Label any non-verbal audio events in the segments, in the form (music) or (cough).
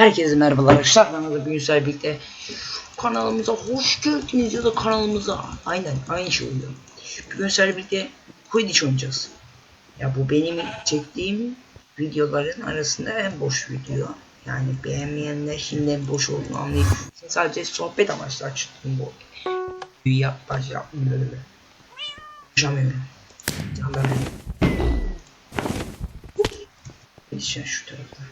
Herkese merhabalar arkadaşlar. Ben Arda Günsel birlikte kanalımıza hoş geldiniz ya da kanalımıza. Aynen aynı şey oluyor. Sizlerle birlikte Quidditch oynayacağız. Ya bu benim çektiğim videoların arasında en boş video. Yani beğenmeyenler şimdi boş olduğunu anlayıp sadece sohbet amaçlı açtım bu. Yap baş yapmıyorum. Konuşamıyorum. Anlamıyorum. Gideceğim şu tarafta.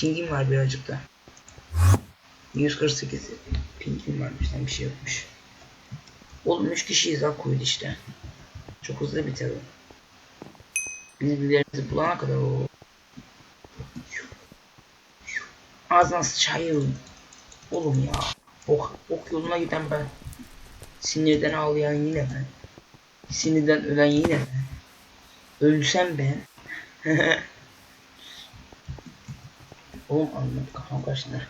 Pingim var birazcık da. 148 pingim varmış lan bir şey yokmuş. Oğlum 3 kişiyiz ha koydu işte. Çok hızlı biter o. Biz birbirlerimizi bulana kadar o. Ağzına sıçayım. Oğlum ya. Ok, ok yoluna giden ben. Sinirden ağlayan yine ben. Sinirden ölen yine ben. Ölsem ben. (laughs) Oğlum anladım kafam karşısında.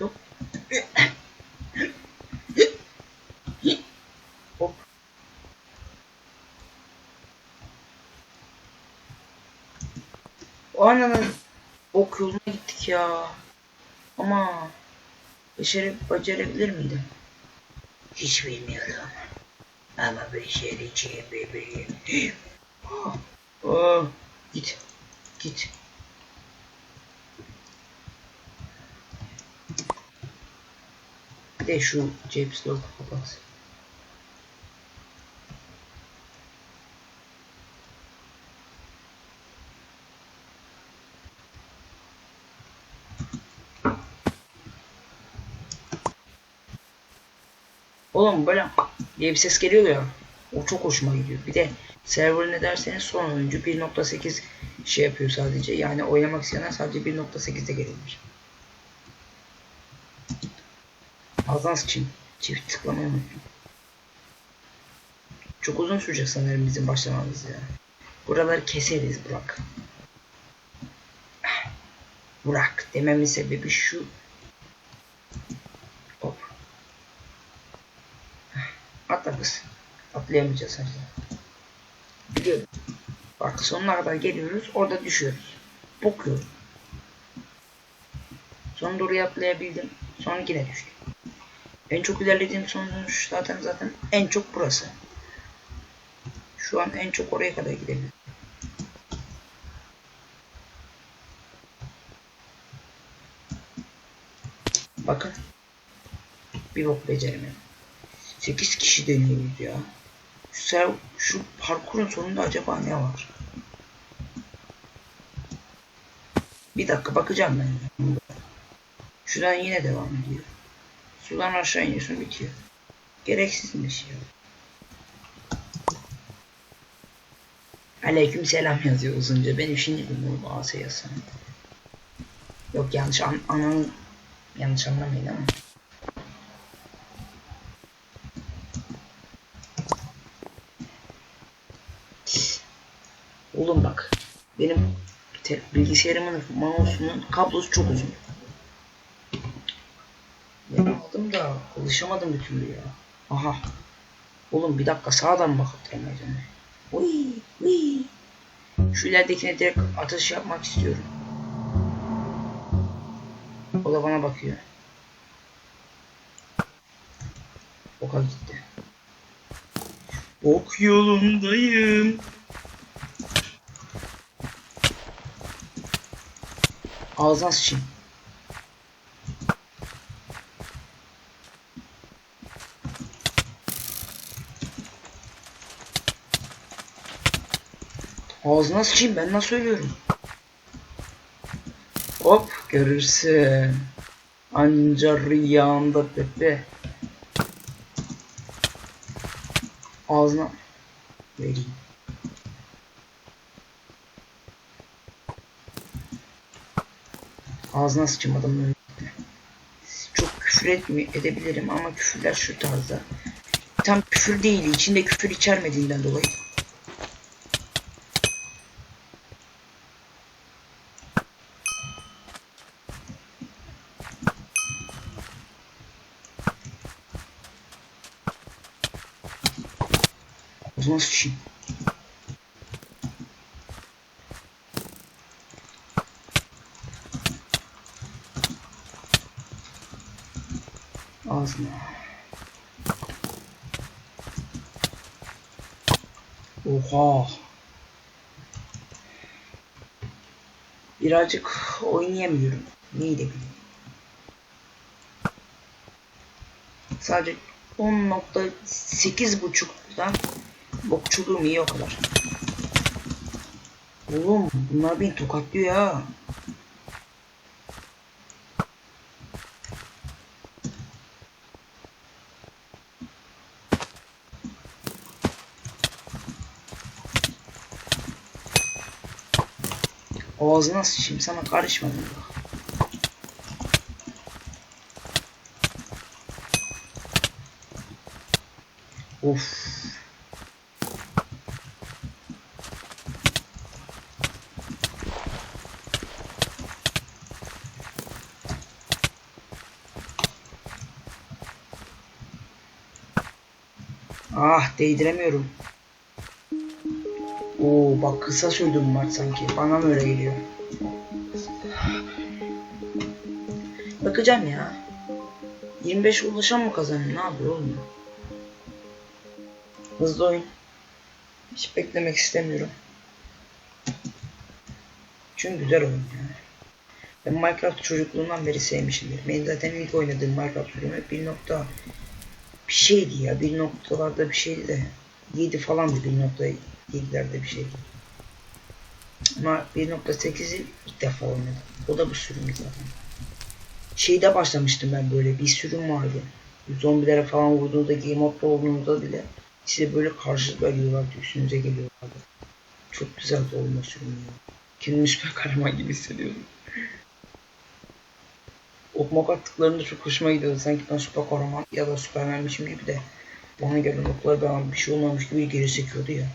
Yok. Hop. Ananın ok yoluna gittik ya. Ama başarıp bacarabilir miydim? Hiç bilmiyorum. Ama becereceğim bebeğim. (gasps) Ah, ah, git. Git. De şu James Lord kapat. Oğlum böyle diye bir ses geliyor ya. O çok hoşuma gidiyor. Bir de server ne derseniz son oyuncu 1.8 şey yapıyor sadece. Yani oynamak isteyenler sadece 1.8'de gelebilir. Ağzına sıçayım. Çift tıklamayı unuttum. Çok uzun sürecek sanırım bizim başlamamız ya. Buraları keseriz Burak. Burak dememin sebebi şu. Hop. Atla kız. Atlayamayacağız hadi. Biliyorum. Bak sonuna kadar geliyoruz. Orada düşüyoruz. Bokuyorum. Son doğru atlayabildim. Sonra yine düştüm. En çok ilerlediğim sonuç zaten zaten en çok burası. Şu an en çok oraya kadar gidebilirim. Bakın. Bir bok beceremiyorum. 8 kişi deniyoruz ya. Şu, şu parkurun sonunda acaba ne var? Bir dakika bakacağım ben. Şuradan yine devam ediyor. Sudan aşağı iniyorsun bitiyor. Gereksizmiş ya. Aleyküm selam yazıyor uzunca. Benim şimdi bilmiyorum AS yazsam. Yok yanlış an ananın yanlış anlamayın ama. Oğlum bak. Benim bilgisayarımın mouse'unun kablosu çok uzun. Alışamadım bir türlü ya. Aha. Oğlum bir dakika sağdan bakıp demedim. Uy, uy. Şu ileridekine direkt atış yapmak istiyorum. O da bana bakıyor. Oka gitti. Ok yolundayım. Ağzına sıçayım. Ağzına sıçayım ben nasıl söylüyorum. Hop görürsün. Anca rüyanda pepe. Ağzına vereyim. Ağzına sıçayım adamın. Çok küfür etmi edebilirim ama küfürler şu tarzda. Tam küfür değil, içinde küfür içermediğinden dolayı. Yanlış kişi. Ağzına. Oha. Birazcık oynayamıyorum. Neyi de. Sadece 10.8 buçuktan bokçuluğum iyi o kadar. Oğlum bunlar beni tokatlıyor ya. Ağzına sıçayım sana karışmadım bak. Of. Ah değdiremiyorum. Oo bak kısa sürdüm var sanki. Bana mı öyle geliyor? Bakacağım ya. 25 ulaşan mı kazanıyor? Ne yapıyor oğlum? Hızlı oyun. Hiç beklemek istemiyorum. Çünkü güzel oyun yani. Ben Minecraft çocukluğumdan beri sevmişimdir. Benim zaten ilk oynadığım Minecraft sürümü hep bir şeydi ya. Bir noktalarda bir şeydi de. 7 falandı bir nokta 7'lerde bir şeydi. Ama 1.8'i ilk defa oynadım. O da bu sürüm zaten. Şeyde başlamıştım ben böyle bir sürüm vardı. Zombilere falan vurduğunuzda game modda olduğunuzda bile size böyle karşılıkla geliyorlardı, üstünüze geliyorlardı. Çok güzeldi oyun sürümü. Kendimi süper kahraman gibi hissediyordum. Okmak attıklarında çok hoşuma gidiyordu. Sanki ben süper kahraman ya da süpermenmişim gibi de bana gelen oklar ben bir şey olmamış gibi geri sekiyordu ya.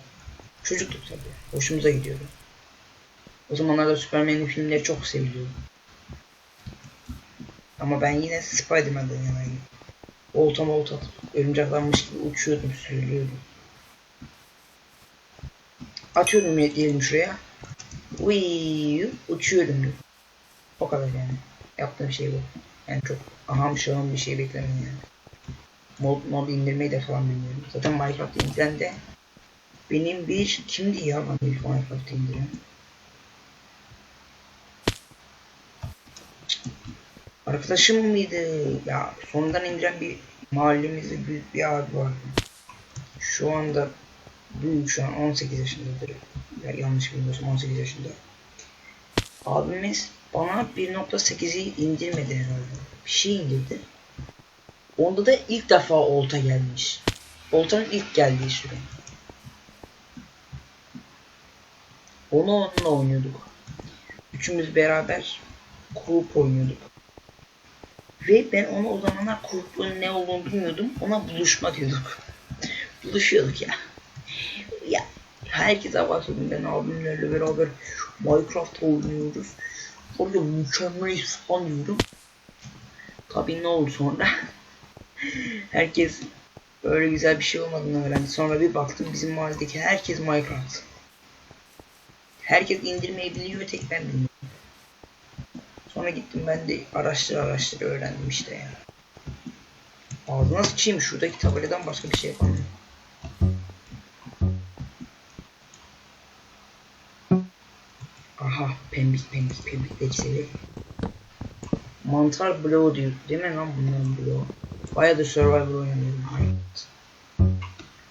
Çocuktuk tabii. Hoşumuza gidiyordu. O zamanlarda Superman'in filmleri çok seviliyordu. Ama ben yine Spider-Man'den yanayım. Olta atıp örümceklenmiş gibi uçuyordum, sürülüyordum. Atıyordum ya diyelim şuraya. Uyyy, uçuyordum. O kadar yani. Yaptığım şey bu. Yani çok aham şahım bir şey beklemiyorum yani. Mod, mod indirmeyi de falan bilmiyorum. Zaten Minecraft indiren de benim bir kimdi ya bana ilk Minecraft indiren? Arkadaşım mıydı? Ya sonradan indiren bir mahallemizde büyük bir abi vardı. Şu anda büyük şu an 18 yaşındadır. Ya yanlış bilmiyorsam 18 yaşında. Abimiz bana 1.8'i indirmedi herhalde. Bir şey indirdi. Onda da ilk defa olta gelmiş. Oltanın ilk geldiği süre. Onu onunla oynuyorduk. Üçümüz beraber kurup oynuyorduk. Ve ben onu o zamanlar kurupluğun ne olduğunu bilmiyordum. Ona buluşma diyorduk. (laughs) Buluşuyorduk ya. Ya herkese bahsedeyim ben abimlerle beraber Minecraft oynuyoruz. Orada mükemmel falan diyorum. Tabii ne oldu sonra? (laughs) herkes öyle güzel bir şey olmadığını öğrendi. Sonra bir baktım bizim mahalledeki herkes Minecraft. Herkes indirmeyi biliyor tek ben bilmiyorum. Sonra gittim ben de araştır araştır öğrendim işte ya. Ağzına sıçayım şuradaki tabeladan başka bir şey yapamıyorum. Pembik pembik pembikleri seviyorum. Mantar bloğu diyor. Değil mi lan bunların bloğu? Bayağı da survival oynamıyorum. Hayır.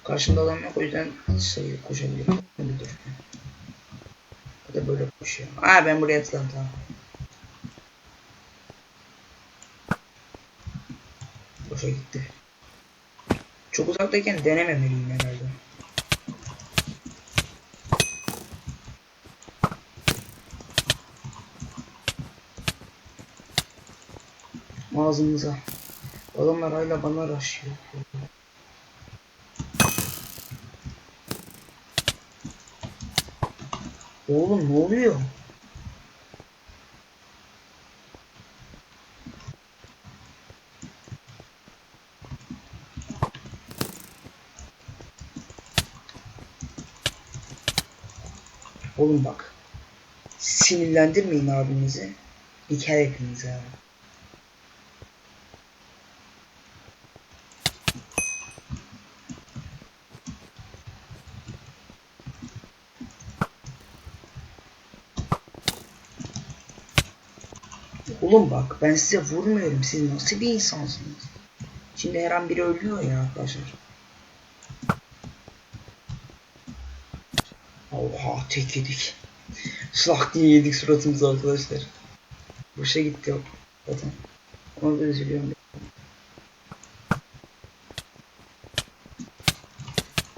Karşımda adam yok o yüzden sayı koşabilirim. Dur. O da böyle koşuyor. Aa ben buraya atladım tamam. Boşa gitti. Çok uzaktayken denememeliyim herhalde. Ağzımıza. Adamlar hala bana raşıyor. Oğlum ne oluyor? Oğlum bak. Sinirlendirmeyin abinizi. İker hepinizi ha. Oğlum bak ben size vurmuyorum. Siz nasıl bir insansınız? Şimdi her an biri ölüyor ya arkadaşlar. Oha tek yedik. Şlak diye yedik suratımıza arkadaşlar. Boşa gitti o zaten. Ona da üzülüyorum.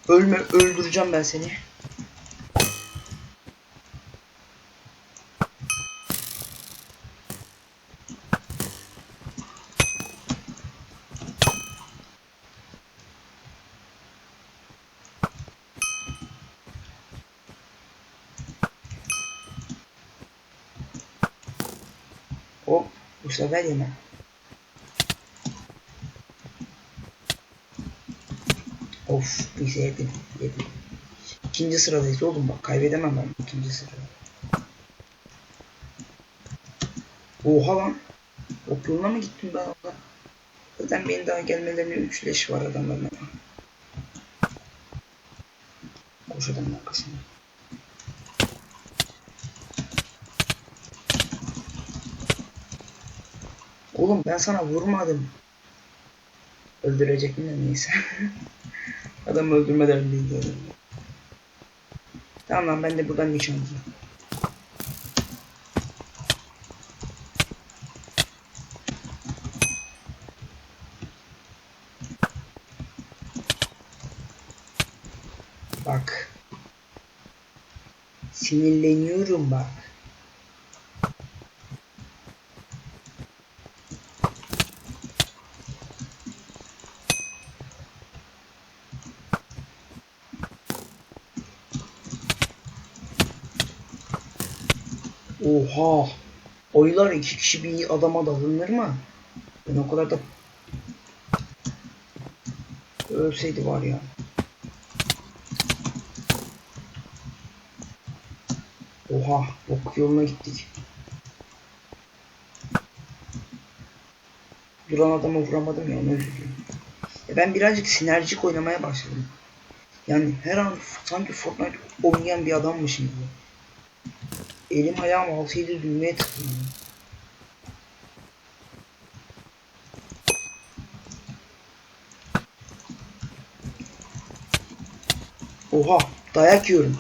Ölme öldüreceğim ben seni. Sefer yemem. Of bize yedim. Yedim. İkinci sıradayız oğlum bak kaybedemem ben ikinci sırada. Oha lan. Ok yoluna mı gittim ben orada? Zaten benim daha gelmelerine üç leş var adamların ama. Koş adamın arkasına. Oğlum ben sana vurmadım. Öldürecek mi neyse. (laughs) Adam öldürmeden değil de. Tamam lan ben de buradan nişancı. Bak. Sinirleniyorum bak. Oha. Oylar iki kişi bir adama dalınır mı? Ben o kadar da ölseydi var ya. Oha, ok yoluna gittik. Duran adama vuramadım ya, ne üzüldüm. Ya ben birazcık sinerjik oynamaya başladım. Yani her an sanki Fortnite oynayan bir adammışım gibi. Elim ayağım 6-7 düğmeye tıkıyor. Oha dayak yiyorum.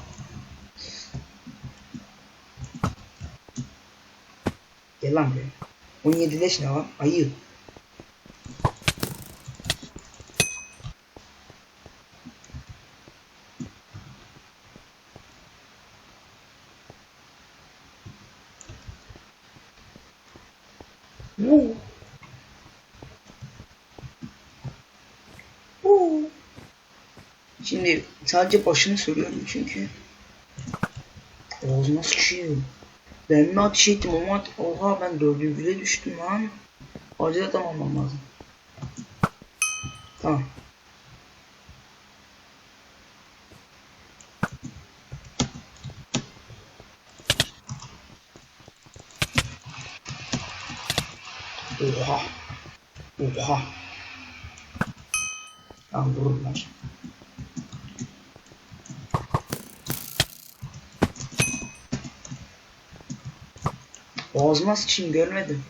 Gel lan buraya. 17 leş ne lan? Ayı. Sadece başını söylüyorum çünkü ağzıma sıçıyor. Ben mi ateş ettim ama at- oha ben dördüncüde düştüm lan. Acele tamamlamam lazım. Tamam. Oha. Oha. Tamam vururum ben. Ağzıma sıçayım görmedim.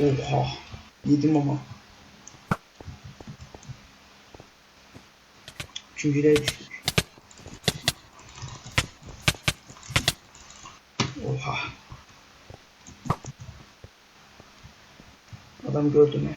Oha. Yedim ama. Üçüncüye düştük. Oha. Adam gördü mü?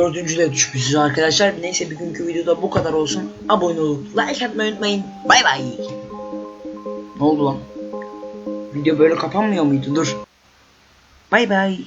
Dördüncüde düşmüşüz arkadaşlar. Neyse bugünkü videoda bu kadar olsun. Abone olup like atmayı unutmayın. Bay bay. Ne oldu lan? Video böyle kapanmıyor muydu? Dur. Bay bay.